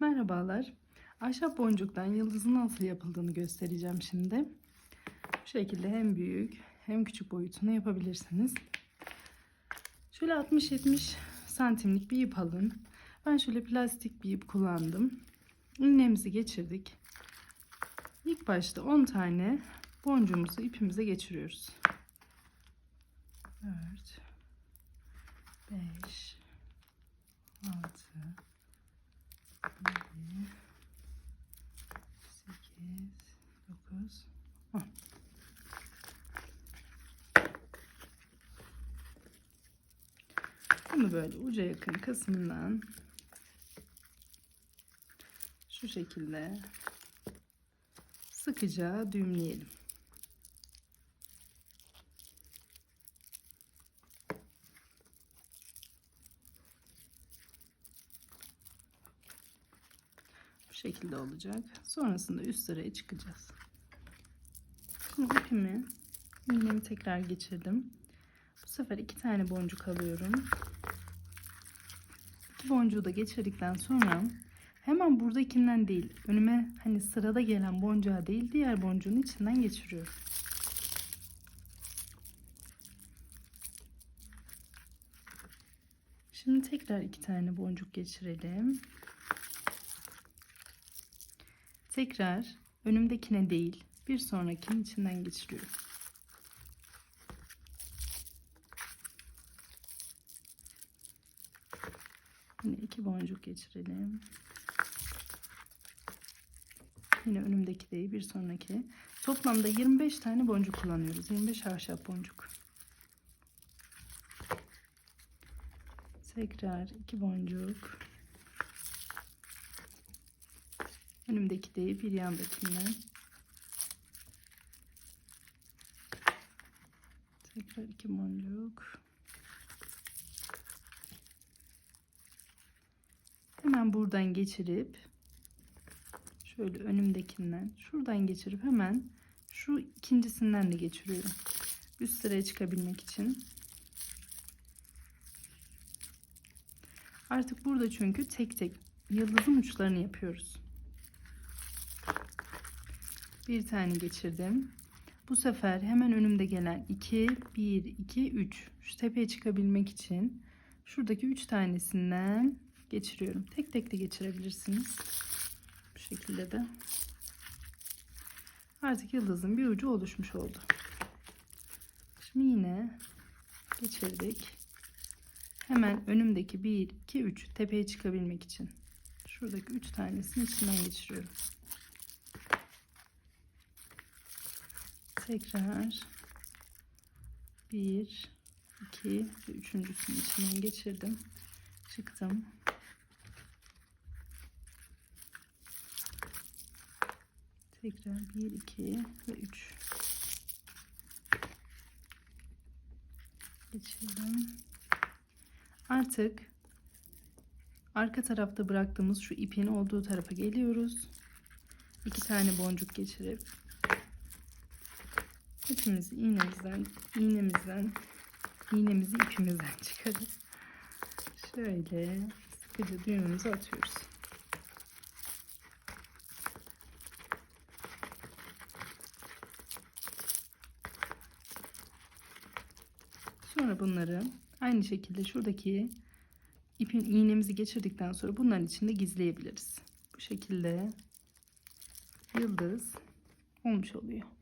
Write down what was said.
Merhabalar. Ahşap boncuktan yıldızın nasıl yapıldığını göstereceğim şimdi. Bu şekilde hem büyük hem küçük boyutunu yapabilirsiniz. Şöyle 60-70 santimlik bir ip alın. Ben şöyle plastik bir ip kullandım. İğnemizi geçirdik. İlk başta 10 tane boncuğumuzu ipimize geçiriyoruz. 4 5 6 7 8 9 10 Bunu böyle uca yakın kısmından şu şekilde sıkıca düğümleyelim. Şekilde olacak. Sonrasında üst sıraya çıkacağız. Şimdi ipimi tekrar geçirdim. Bu sefer iki tane boncuk alıyorum. İki boncuğu da geçirdikten sonra hemen buradakinden değil önüme hani sırada gelen boncuğa değil diğer boncuğun içinden geçiriyorum. Şimdi tekrar iki tane boncuk geçirelim. Tekrar önümdekine değil bir sonrakinin içinden geçiriyorum. Yine iki boncuk geçirelim. Yine önümdeki değil bir sonraki. Toplamda 25 tane boncuk kullanıyoruz. 25 ahşap boncuk. Tekrar iki boncuk. Önümdeki değil bir yandakinden. Tekrar iki boncuk. Hemen buradan geçirip şöyle önümdekinden şuradan geçirip hemen şu ikincisinden de geçiriyorum. Üst sıraya çıkabilmek için. Artık burada çünkü tek tek yıldızın uçlarını yapıyoruz. Bir tane geçirdim. Bu sefer hemen önümde gelen 2, 1, 2, 3. Şu tepeye çıkabilmek için şuradaki 3 tanesinden geçiriyorum. Tek tek de geçirebilirsiniz. Bu şekilde de. Artık yıldızın bir ucu oluşmuş oldu. Şimdi yine geçirdik. Hemen önümdeki 1, 2, 3 tepeye çıkabilmek için. Şuradaki 3 tanesini içinden geçiriyorum. Tekrar 1, 2 ve üçüncüsünün içinden geçirdim. Çıktım. Tekrar 1, 2 ve 3. Geçirdim. Artık arka tarafta bıraktığımız şu ipin olduğu tarafa geliyoruz. İki tane boncuk geçirip ipimizi iğnemizden iğnemizden iğnemizi ipimizden çıkarıp şöyle sıkıca düğümümüzü atıyoruz. Sonra bunları aynı şekilde şuradaki ipin iğnemizi geçirdikten sonra bunların içinde gizleyebiliriz. Bu şekilde yıldız olmuş oluyor.